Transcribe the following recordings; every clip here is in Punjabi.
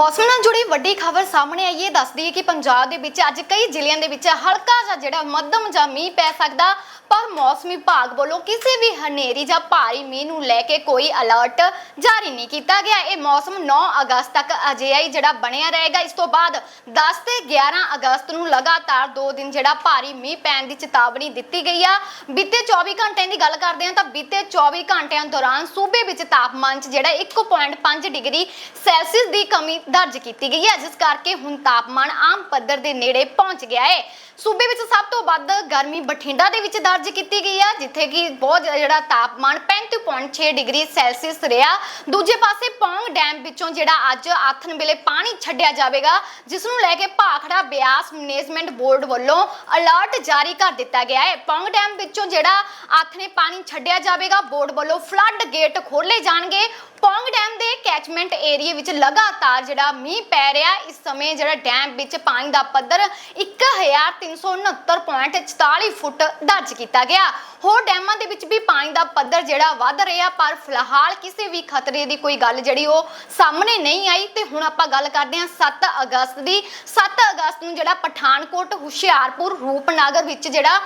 ਮੌਸਮ ਨਾਲ ਜੁੜੀ ਵੱਡੀ ਖਬਰ ਸਾਹਮਣੇ ਆਈ ਹੈ। ਦੱਸਦੀ ਹੈ ਕਿ ਪੰਜਾਬ ਦੇ ਵਿੱਚ ਅੱਜ ਕਈ ਜ਼ਿਲ੍ਹਿਆਂ ਦੇ ਵਿੱਚ ਹਲਕਾ ਜਿਹਾ ਜਿਹੜਾ ਮੱਧਮ ਜਾਂ ਮੀਂਹ ਪੈ ਸਕਦਾ। ਪਰ ਮੌਸਮੀ ਵਿਭਾਗ ਵੱਲੋਂ ਕਿਸੇ ਵੀ ਹਨੇਰੀ ਜਾਂ ਭਾਰੀ ਮੀਂਹ ਨੂੰ ਲੈ ਕੇ ਕੋਈ ਅਲਰਟ ਜਾਰੀ ਨਹੀਂ ਕੀਤਾ ਗਿਆ। ਇਹ ਮੌਸਮ 9 ਅਗਸਤ ਤੱਕ ਅਜਿਹਾ ਹੀ ਜਿਹੜਾ ਬਣਿਆ ਰਹੇਗਾ। ਇਸ ਤੋਂ ਬਾਅਦ 10 ਤੇ 11 ਅਗਸਤ ਨੂੰ ਲਗਾਤਾਰ 2 ਦਿਨ ਜਿਹੜਾ ਭਾਰੀ ਮੀਂਹ ਪੈਣ ਦੀ ਚੇਤਾਵਨੀ ਦਿੱਤੀ ਗਈ ਆ। ਬੀਤੇ 24 ਘੰਟਿਆਂ ਦੀ ਗੱਲ ਕਰਦੇ ਹਾਂ ਤਾਂ ਬੀਤੇ 24 ਘੰਟਿਆਂ ਦੌਰਾਨ ਸੂਬੇ ਵਿੱਚ ਤਾਪਮਾਨ 'ਚ ਜਿਹੜਾ 1.5 ਡਿਗਰੀ ਸੈਲਸੀਅਸ ਦੀ ਕਮੀ ਦਰਜ ਕੀਤੀ ਗਈ ਹੈ, ਜਿਸ ਕਰਕੇ ਹੁਣ ਤਾਪਮਾਨ ਆਮ ਪੱਧਰ ਦੇ ਨੇੜੇ ਪਹੁੰਚ ਗਿਆ ਹੈ। ਸੂਬੇ ਵਿੱਚ ਸਭ ਤੋਂ ਵੱਧ ਗਰਮੀ ਬਠਿੰਡਾ ਦੇ ਵਿੱਚ ਦਰਜ ਕੀਤੀ ਗਈ ਹੈ ਜਿੱਥੇ ਕਿ ਬਹੁਤ ਜਿਹੜਾ ਤਾਪਮਾਨ 35.6 ਡਿਗਰੀ ਸੈਲਸੀਅਸ ਰਿਹਾ। ਦੂਜੇ ਪਾਸੇ ਪੌਂਗ ਡੈਮ ਵਿੱਚੋਂ ਜਿਹੜਾ ਅੱਜ ਆਥਨ ਵੇਲੇ ਪਾਣੀ ਛੱਡਿਆ ਜਾਵੇਗਾ ਜਿਸ ਨੂੰ ਲੈ ਕੇ ਭਾਖੜਾ ਬਿਆਸ ਮੈਨੇਜਮੈਂਟ ਬੋਰਡ ਵੱਲੋਂ ਅਲਰਟ ਜਾਰੀ ਕਰ ਦਿੱਤਾ ਗਿਆ ਹੈ। ਪੌਂਗ ਡੈਮ ਵਿੱਚੋਂ ਜਿਹੜਾ ਆਥਨੇ ਪਾਣੀ ਛੱਡਿਆ ਜਾਵੇਗਾ, ਬੋਰਡ ਵੱਲੋਂ ਫਲੱਡ ਗੇਟ ਖੋਲੇ ਜਾਣਗੇ। ਪੌਂਗ ਡੈਮ ਦੇ ਕੈਚਮੈਂਟ ਏਰੀਆ ਵਿੱਚ ਲਗਾਤਾਰ ਜਿਹੜਾ ਮੀਂਹ ਪੈ ਰਿਹਾ, ਇਸ ਸਮੇਂ ਜਿਹੜਾ ਡੈਮ ਵਿੱਚ ਪਾਣੀ ਦਾ ਪੱਧਰ 1369.44 ਫੁੱਟ ਦਰਜ ਕੀਤਾ ਗਿਆ। ਹੋਰ ਡੈਮਾਂ ਦੇ ਵਿੱਚ ਵੀ ਪਾਣੀ ਦਾ ਪੱਧਰ ਜਿਹੜਾ ਵੱਧ ਰਿਹਾ, ਪਰ ਫਿਲਹਾਲ ਕਿਸੇ ਵੀ ਖਤਰੇ ਦੀ ਕੋਈ ਗੱਲ ਜਿਹੜੀ ਉਹ ਸਾਹਮਣੇ ਨਹੀਂ ਆਈ। ਤੇ ਹੁਣ ਆਪਾਂ ਗੱਲ ਕਰਦੇ ਹਾਂ 7 ਅਗਸਤ ਦੀ। 7 ਅਗਸਤ ਨੂੰ ਜਿਹੜਾ ਪਠਾਨਕੋਟ ਹੁਸ਼ਿਆਰਪੁਰ ਰੂਪਨਗਰ ਵਿੱਚ ਜਿਹੜਾ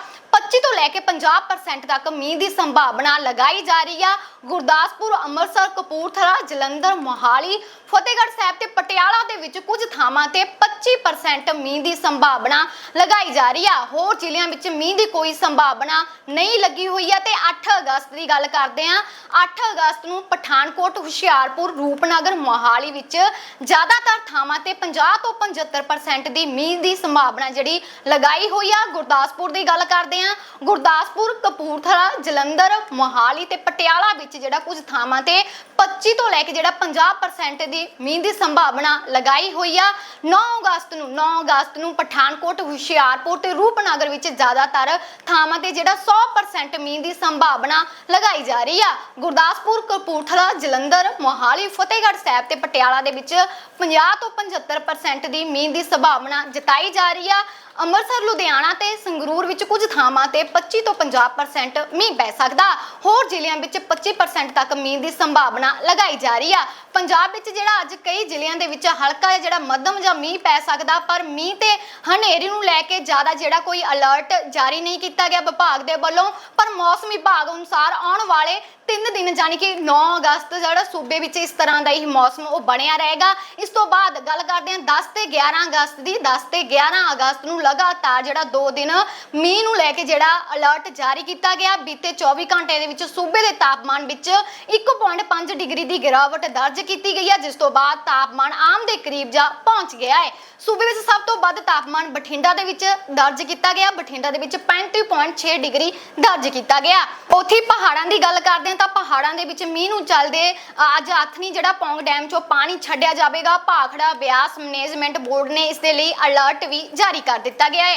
25 ਤੋਂ ਲੈ ਕੇ 50% ਤੱਕ ਮੀਂਹ ਦੀ ਸੰਭਾਵਨਾ ਲਗਾਈ ਜਾ ਰਹੀ ਆ। ਗੁਰਦਾਸਪੁਰ, ਅੰਮ੍ਰਿਤਸਰ, ਕਪੂਰਥਲਾ, ਜਲੰਧਰ, ਮੋਹਾਲੀ, ਫਤਿਹਗੜ੍ਹ ਸਾਹਿਬ ਤੇ ਪਟਿਆਲਾ ਦੇ ਵਿੱਚ ਕੁਝ ਥਾਵਾਂ ਤੇ 25% ਮੀਂਹ ਦੀ ਸੰਭਾਵਨਾ ਲਗਾਈ ਜਾ ਰਹੀ ਆ। ਹੋਰ ਜ਼ਿਲ੍ਹਿਆਂ ਵਿੱਚ ਮੀਂਹ ਦੀ ਕੋਈ ਸੰਭਾਵਨਾ ਨਹੀਂ ਲੱਗੀ ਹੋਈ ਆ ਤੇ 8 ਅਗਸਤ ਦੀ ਗੱਲ ਕਰਦੇ ਆ। 8 ਅਗਸਤ ਨੂੰ ਪਠਾਨਕੋਟ, ਹੁਸ਼ਿਆਰਪੁਰ, ਰੂਪਨਗਰ, ਮੋਹਾਲੀ ਵਿੱਚ ਜ਼ਿਆਦਾਤਰ ਥਾਵਾਂ ਤੇ 50 ਤੋਂ 75% ਦੀ ਮੀਂਹ ਦੀ ਸੰਭਾਵਨਾ ਜਿਹੜੀ ਲਗਾਈ ਹੋਈ ਆ। ਗੁਰਦਾਸਪੁਰ ਦੀ ਗੱਲ ਕਰਦੇ ਆ। ਗੁਰਦਾਸਪੁਰ, ਕਪੂਰਥਲਾ, ਜਲੰਧਰ, ਮੋਹਾਲੀ ਤੇ ਪਟਿਆਲਾ ਵਿੱਚ ਜਿਹੜਾ ਕੁਝ ਥਾਵਾਂ ਤੇ 25 ਤੋਂ ਲੈ ਕੇ ਜਿਹੜਾ 50% ਦੀ ਮੀਂਹ ਦੀ ਸੰਭਾਵਨਾ ਲਗਾਈ ਹੋਈ ਆ। 9 ਅਗਸਤ ਨੂੰ 9 ਅਗਸਤ ਨੂੰ ਪਠਾਨਕੋਟ, ਹੁਸ਼ਿਆਰਪੁਰ ਤੇ ਰੂਪਨਗਰ ਵਿੱਚ ਜ਼ਿਆਦਾਤਰ ਥਾਵਾਂ ਤੇ ਜਿਹੜਾ 100% ਮੀਂਹ ਦੀ ਸੰਭਾਵਨਾ ਲਗਾਈ ਜਾ ਰਹੀ ਆ। ਗੁਰਦਾਸਪੁਰ, ਕਪੂਰਥਲਾ, ਜਲੰਧਰ, ਮੋਹਾਲੀ, ਫਤਿਹਗੜ੍ਹ ਸਾਹਿਬ ਤੇ ਪਟਿਆਲਾ ਦੇ ਵਿੱਚ 50 ਤੋਂ 75% ਦੀ ਮੀਂਹ ਦੀ ਸੰਭਾਵਨਾ ਜਤਾਈ ਜਾ ਰਹੀ ਆ। ਅੰਮ੍ਰਿਤਸਰ, ਲੁਧਿਆਣਾ ਤੇ ਸੰਗਰੂਰ ਵਿੱਚ ਕੁਝ ਥਾਵਾਂ ਤੇ 25 ਤੋਂ 50% ਮੀਂਹ ਪੈ ਸਕਦਾ। ਹੋਰ ਜ਼ਿਲ੍ਹਿਆਂ ਵਿੱਚ 25% ਤੱਕ ਮੀਂਹ ਦੀ ਸੰਭਾਵਨਾ ਲਗਾਈ ਜਾ ਰਹੀ ਆ। ਪੰਜਾਬ ਵਿੱਚ ਜਿਹੜਾ ਅੱਜ ਕਈ ਜ਼ਿਲ੍ਹਿਆਂ ਦੇ ਵਿੱਚ ਹਲਕਾ ਜਿਹਾ ਜਿਹੜਾ ਮੱਧਮ ਜਾਂ ਮੀਂਹ ਪੈ ਸਕਦਾ, ਪਰ ਮੀਂਹ ਤੇ ਹਨੇਰੀ ਨੂੰ ਲੈ ਕੇ ਜ਼ਿਆਦਾ ਜਿਹੜਾ ਕੋਈ ਅਲਰਟ ਜਾਰੀ ਨਹੀਂ ਕੀਤਾ ਗਿਆ ਵਿਭਾਗ ਦੇ ਵੱਲੋਂ। ਪਰ ਮੌਸਮ ਵਿਭਾਗ ਅਨੁਸਾਰ ਆਉਣ ਵਾਲੇ ਤਿੰਨ ਦਿਨ ਜਾਨੀ ਕਿ 9 ਅਗਸਤ ਜਿਹੜਾ ਸੂਬੇ ਵਿੱਚ ਇਸ ਤਰ੍ਹਾਂ ਦਾ ਹੀ ਮੌਸਮ ਉਹ ਬਣਿਆ ਰਹੇਗਾ। ਇਸ ਤੋਂ ਬਾਅਦ ਗੱਲ ਕਰਦੇ ਹਾਂ 10 ਤੇ 11 ਅਗਸਤ ਦੀ। 10 ਤੇ 11 ਅਗਸਤ ਨੂੰ ਲਗਾਤਾਰ ਜਿਹੜਾ 2 ਦਿਨ ਮੀਂਹ ਨੂੰ ਲੈ ਕੇ ਜਿਹੜਾ ਅਲਰਟ ਜਾਰੀ ਕੀਤਾ ਗਿਆ। ਬੀਤੇ 24 ਘੰਟੇ ਦੇ ਵਿੱਚ ਸੂਬੇ ਦੇ ਤਾਪਮਾਨ ਵਿੱਚ 1.5 ਡਿਗਰੀ ਦੀ ਗਿਰਾਵਟ ਦਰਜ ਕੀਤੀ ਗਈ ਹੈ ਜਿਸ ਤੋਂ ਬਾਅਦ ਤਾਪਮਾਨ ਆਮ ਦੇ ਕਰੀਬ ਜਾ ਪਹੁੰਚ ਗਿਆ ਹੈ। ਸੂਬੇ ਵਿੱਚ ਸਭ ਤੋਂ ਵੱਧ ਤਾਪਮਾਨ ਬਠਿੰਡਾ ਦੇ ਵਿੱਚ ਦਰਜ ਕੀਤਾ ਗਿਆ। ਬਠਿੰਡਾ ਦੇ ਵਿੱਚ 35.6 ਡਿਗਰੀ ਦਰਜ ਕੀਤਾ ਗਿਆ। ਉੱਥੇ ਪਹਾੜਾਂ ਦੀ ਗੱਲ ਕਰਦੇ ਹਾਂ ਤਾਂ ਪਹਾੜਾਂ ਦੇ ਵਿੱਚ ਮੀਂਹ ਨੂੰ ਚੱਲਦੇ ਅ, ਅੱਜ ਆਥਨੀ ਜਿਹੜਾ ਪੌਂਗ ਡੈਮ ਚੋਂ ਪਾਣੀ ਛੱਡਿਆ ਜਾਵੇਗਾ। ਭਾਖੜਾ ਬਿਆਸ ਮੈਨੇਜਮੈਂਟ ਬੋਰਡ ਨੇ ਇਸ ਦੇ ਲਈ ਅਲਰਟ ਵੀ ਜਾਰੀ ਕਰ ਦਿੱਤਾ ਗਿਆ ਹੈ।